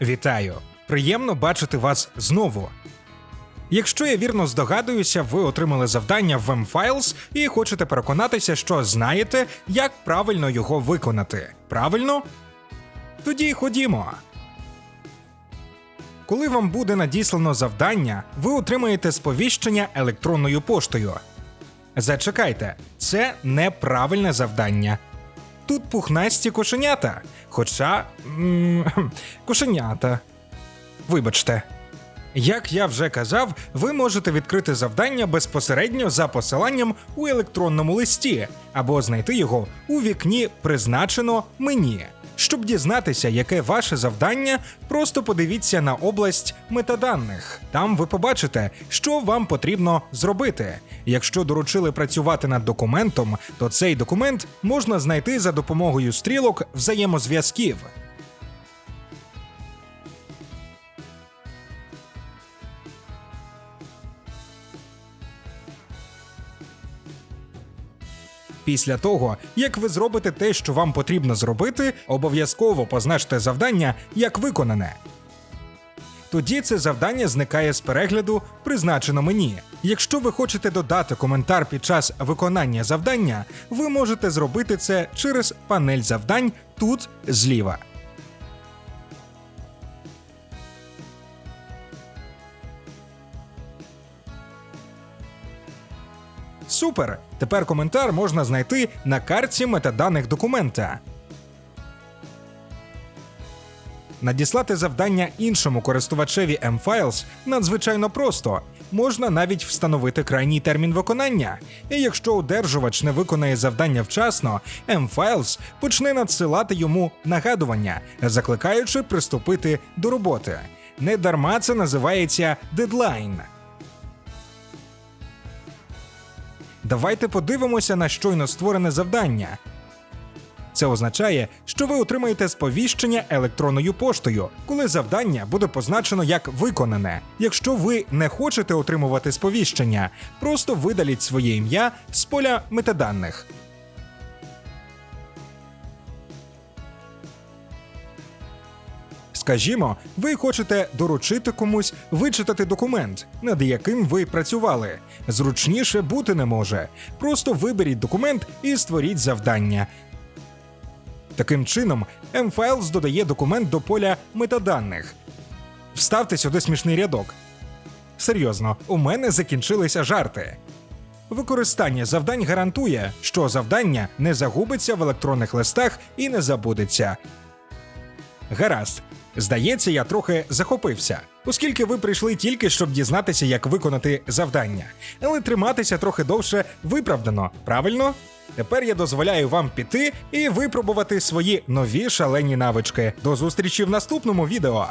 Вітаю! Приємно бачити вас знову. Якщо я вірно здогадуюся, ви отримали завдання в M-Files і хочете переконатися, що знаєте, як правильно його виконати. Правильно? Тоді ходімо. Коли вам буде надіслано завдання, ви отримаєте сповіщення електронною поштою. Зачекайте, це неправильне завдання. Тут пухнасті кошенята. Хоча. кошенята. Вибачте. Як я вже казав, ви можете відкрити завдання безпосередньо за посиланням у електронному листі або знайти його у вікні Призначено мені. Щоб дізнатися, яке ваше завдання, просто подивіться на область метаданих. Там ви побачите, що вам потрібно зробити. Якщо доручили працювати над документом, то цей документ можна знайти за допомогою стрілок взаємозв'язків. Після того, як ви зробите те, що вам потрібно зробити, обов'язково позначте завдання як виконане. Тоді це завдання зникає з перегляду, призначено мені. Якщо ви хочете додати коментар під час виконання завдання, ви можете зробити це через панель завдань тут зліва. Супер! Тепер коментар можна знайти на карті метаданих документа. Надіслати завдання іншому користувачеві M-Files надзвичайно просто. Можна навіть встановити крайній термін виконання. І якщо одержувач не виконає завдання вчасно, M-Files почне надсилати йому нагадування, закликаючи приступити до роботи. Недарма це називається дедлайн. Давайте подивимося на щойно створене завдання. Це означає, що ви отримаєте сповіщення електронною поштою, коли завдання буде позначено як виконане. Якщо ви не хочете отримувати сповіщення, просто видаліть своє ім'я з поля метаданих. Скажімо, ви хочете доручити комусь вичитати документ, над яким ви працювали. Зручніше бути не може. Просто виберіть документ і створіть завдання. Таким чином, M-Files додає документ до поля метаданих. Вставте сюди смішний рядок. Серйозно, у мене закінчилися жарти. Використання завдань гарантує, що завдання не загубиться в електронних листах і не забудеться. Гаразд. Здається, я трохи захопився, оскільки ви прийшли тільки щоб дізнатися, як виконати завдання. Але триматися трохи довше виправдано, правильно? Тепер я дозволяю вам піти і випробувати свої нові шалені навички. До зустрічі в наступному відео.